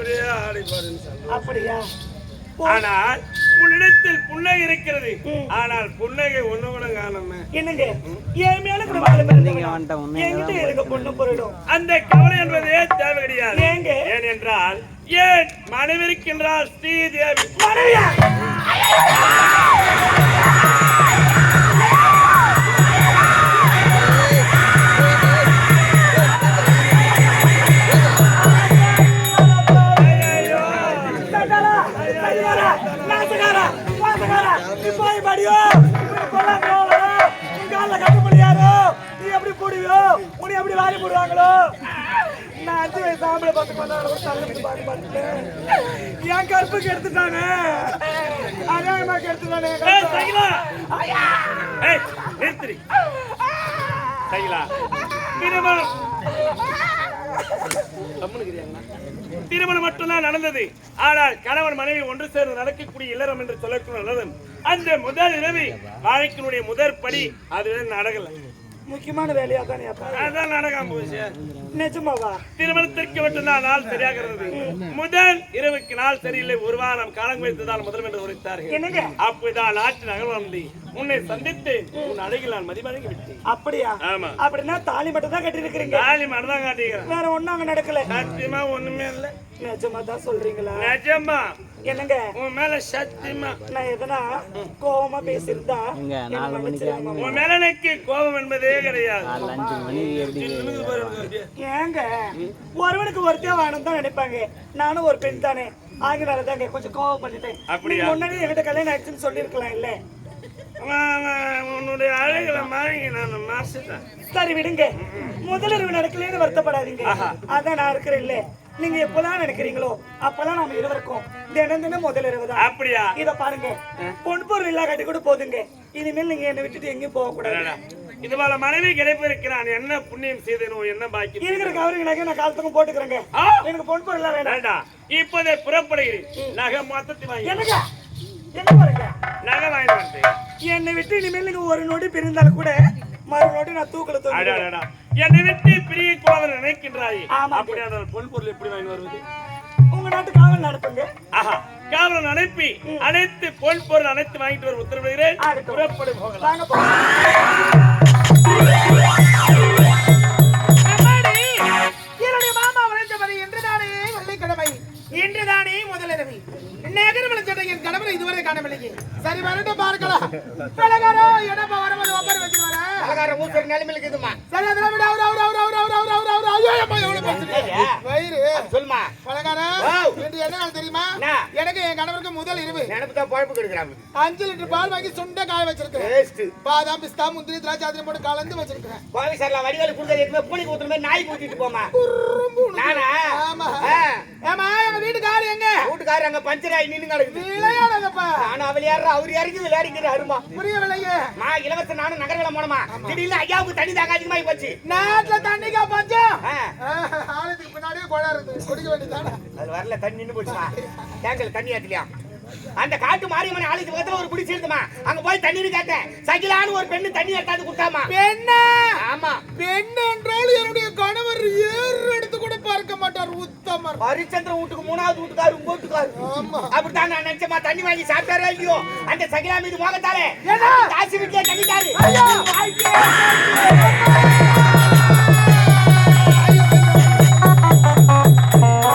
ஆடி. அப்படியா? ஆனால் உன்னிடத்தில் புன்னகை இருக்கிறது. ஆனால் புன்னகை ஒண்ணு கூட காணுமே. என்னங்க? என் மேல கூட என்கிட்ட இருக்க பொண்ணு பொருளும் அந்த கவலை என்பதே தேவை கிடையாது ஏங்க? ஏனென்றால் ஏன் மனைவி இருக்கின்றால் ஸ்ரீதேவி? மனைவியா? அஞ்சு வயசு ஆம்பளை பார்க்க மாட்டேன். என் கருப்புக்கு எடுத்துட்டாங்க அநியாயமா கெடுத்துட்டானே என் ஏய், கருப்பை. சகிலா! ஐயா! ஏய், நிறுத்துடி. சகிலா, திருமணம்? திருமணம் மட்டும்தான் நடந்தது ஆனால் கணவன் மனைவி ஒன்று சேர்ந்து நடக்கக்கூடிய இல்லறம் என்று சொல்லக்கூடிய நல்லது அந்த முதல் இரவு வாழ்க்கையினுடைய முதற் படி அது நடக்கல முக்கியமான வேலையா தானே அதான் நடக்காம போச்சு. நிஜமாவா? திருமணத்திற்கு மட்டும்தான் நாள் சரியாக இருந்தது முதல் இரவுக்கு நாள் சரியில்லை ஒரு வாரம் காலம் வைத்துதான் முதல் என்று உரைத்தார்கள். என்னங்க? அப்பதான் நாட்டு நகர் வந்து உன்னை சந்தித்து உன் அழகில் நான் மதிமடங்கி விட்டேன். அப்படியா? ஆமா. அப்படின்னா தாலி மட்டும் தான் கட்டி இருக்கிறீங்க காலி மனதான் காட்டிக்கிறேன் வேற ஒண்ணும் அங்க நடக்கல. சத்தியமா ஒண்ணுமே இல்ல. நிஜமா தான் சொல்றீங்களா? நிஜமா. என்னங்க? உன் மேல சத்தியமா. நான் எதனா கோவமா பேசியிருந்தா மன்னிச்சிடுங்க. உன் மேல எனக்கு கோபம் என்பதே கிடையாது. ஏங்க ஒருவனுக்கு ஒருத்தே வேணும் தான் நினைப்பாங்க. நானும் ஒரு பெண் தானே. ஆகினால தாங்க கொஞ்சம் கோவம் பண்ணிட்டேன். அப்படியா? நீங்க முன்னாடி என்கிட்ட கல்யாணம் ஆயிடுச்சுன்னு சொல்லியிருக்கலாம் இல்ல? உன்னுடைய அழகுல மாறி நான் மாசிட்டேன் சரி விடுங்க. முதலிரவு நடக்கலன்னு வருத்தப்படாதீங்க. அதான் நான் இருக்கிறேன் இல்ல நீங்க எப்பதான் நினைக்கிறீங்களோ அப்பதான் நாம இருவருக்கும் தினம் தினம் முதலிரவு தான் அப்படியா? இத பாருங்க. பொன் பொருள் இல்லா கட்டி கூட போதுங்க. இனிமேல் நீங்க என்னை விட்டுட்டு எங்கேயும் போக கூடாது. இது போல மனைவி கிடைப்பிருக்கு நான் என்ன புண்ணியம் செய்தேனோ என்ன பாக்கி இருக்கிற நகை நான் காலத்துக்கும் போட்டுக்கிறேங்க! எனக்கு பொன் பொருள் வேண்டாம் வேண்டாம் இப்போதே புறப்படுகிறேன். நகை மொத்தத்தை வாங்கி என்னங்க? எங்க போறீங்க நகை வாங்கி வந்து என்னை விட்டு இனிமேல் நீங்க ஒரு நொடி பிரிந்தாலும் கூட மறு நொடி நான் தூக்கல அடாடா என்னை விட்டு பிரிய கோவல் நினைக்கின்றாய். ஆமாங்க. அப்படியானால் பொன் பொருள் எப்படி வாங்கி வருவது? உங்க நாட்டு காவல் நடத்துங்க. ஆஹா. காவலன் அனுப்பி அனைத்து பொன் பொருள் அனைத்து வாங்கிட்டு வர உத்தரவிடுகிறேன். ஆகட்டும். புறப்படு போகலாம். இன்றுதானே முதலிரவி. நகரமலை என் கணவரை இதுவரை காணவில்லையே. சரி வரட்டும் பார்க்கலாம். பலகாரோ இடப்ப வரும்போது ஒவ்வொரு வச்சு வர. பலகார ஊசுற நிலைமையில இருக்குதுமா சரி அதெல்லாம் விட அவரு அவரு அவரு அவரு அவரு அவரு அவரு ஐயோ அம்மா எவ்வளவு பிரச்சனை வயிறு. சொல்லுமா. பலகாரம். இன்று என்ன நாள் தெரியுமா? எனக்கு என் கணவருக்கு முதல் இரவு. நினைப்பு தான் பழப்பு கெடுக்கிறாங்க. அஞ்சு லிட்டர் பால் வாங்கி சுண்ட காய வச்சிருக்கேன் பாதாம் பிஸ்தா முந்திரி திராட்சை அதிரம் போட்டு கலந்து வச்சிருக்கேன் கோவை சார்ல வடிவேலு குடுக்கறது எதுவுமே பூனைக்கு ஊத்துற மாதிரி நாய் ஊத்திட்டு போமா நானா? ஆமா. வீட்டுக்காரர் அங்க பஞ்சர் ஆகி நின்னு கிடக்குது. விளையாடாதப்பா நானும் அவள் யாரு அவர் இறங்கி விளையாடிக்கிற அருமா புரியவில்லையே. மா இலவச நானும் நகர்வலம் போனமா? திடீர்னு ஐயாவுக்கு தண்ணி தாங்க அதிகமாகி போச்சு. நாட்டுல தண்ணிக்கா பஞ்சம் ஆ, ஆலயத்துக்கு பின்னாடியே கோளாறு குடிக்க வேண்டியதானே அது வரல தண்ணி நின்னு போச்சுமா? டேங்கல் தண்ணி ஆத்திலியா அந்த காட்டு மாரியம்மன் ஆலயத்து பக்கத்துல ஒரு குடி சேர்த்துமா அங்க போய் தண்ணி கேட்டேன். சகிலான்னு ஒரு பெண்ணு தண்ணி எடுத்தாந்து கொடுத்தாமா? பெண்ண? ஆமா. பெண் என்றால் என்னுடைய கணவர் ஏறு பார்க்க மாட்டார் உத்தமர். ஹரிச்சந்திரன் வீட்டுக்கு மூணாவது வீட்டுக்காரு உங்க வீட்டுக்காரு. அப்படித்தான் நான் நினைச்சமா தண்ணி வாங்கி சாப்பிட்டாரா இல்லையோ? அந்த சகிலா மீது மோகத்தாலே. ஏன்னா? காசு வீட்டுல தண்ணிட்டாரு ஐயோ!